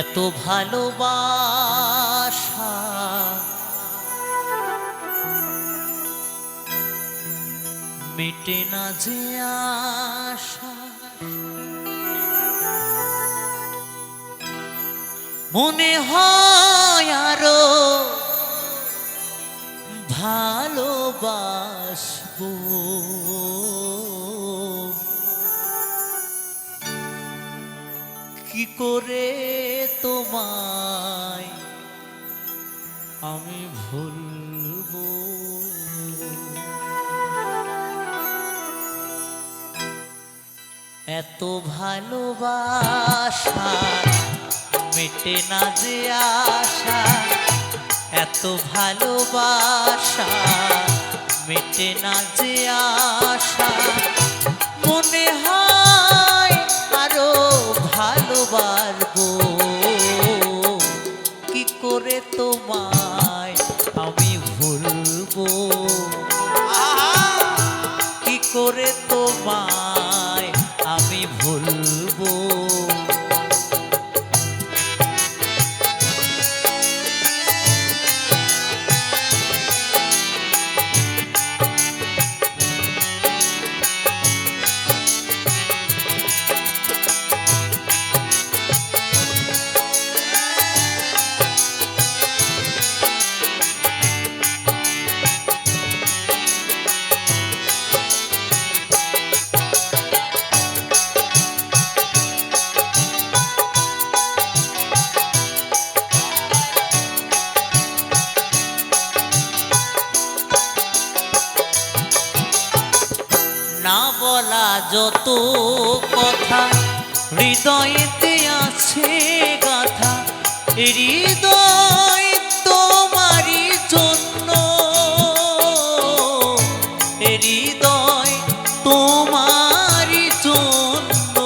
এত ভালোবাসা। মেটে না যে আশা। মনে হয় আরও ভালোবাসবো। করে তোমায় আমি ভুলবো। এত ভালোবাসা মেটে না যে আশা, এত ভালোবাসা মেটে না যে আশা। মনে হয় তোমায় আমি ভুলবো যত কথা হৃদয়েতে আছে গাথা হৃদয় তোমারই জন্য। হৃদয় তোমারই জন্য।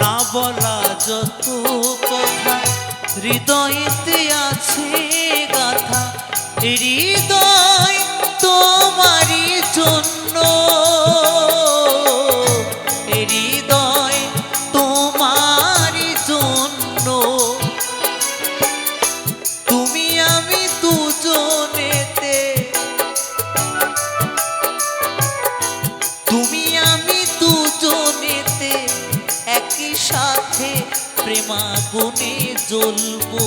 না বলা যত হৃদয়েতে আছে গাথা হৃদয় জ্বলবো?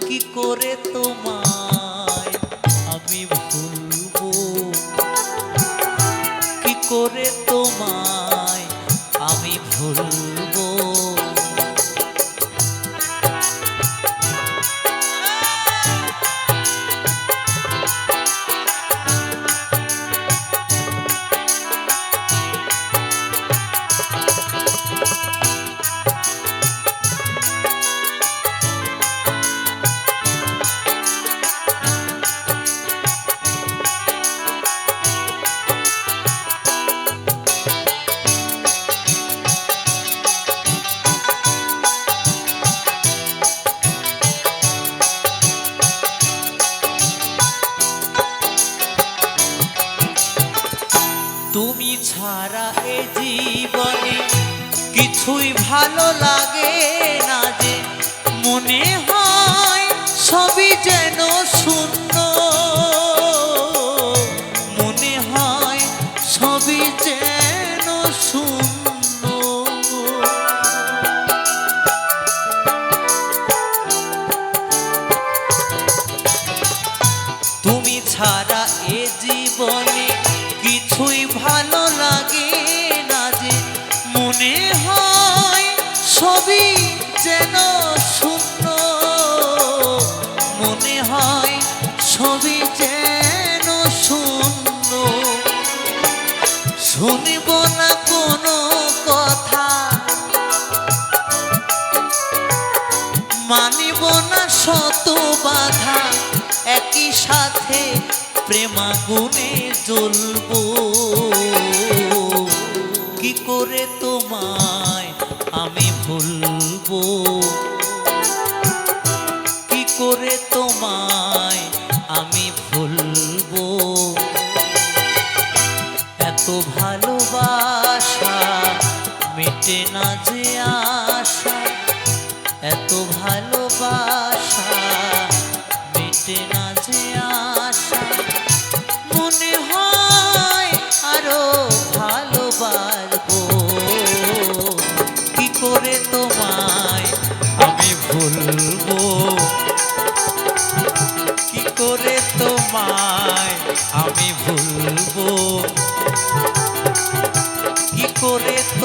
কি করে তোমায় কিছুই ভালো লাগে না যে মনে হয় সবই যেন শূন্য। মনে হয় সবই যেন শূন্য। তুমি ছাড়া এ জীবনে কিছুই ভালো যেন শূন্য। শুনিব না কোনো কথা। মানিব না শত বাধা। একই সাথে প্রেমাগুনে জ্বলবো। ভালোবাসা, মেটে না যে আশা, এত ভালোবাসা, মেটে না যে আশা। মনে হয় আরও ভালোবাসবো কি করে তোমায় আমি ভুলবো?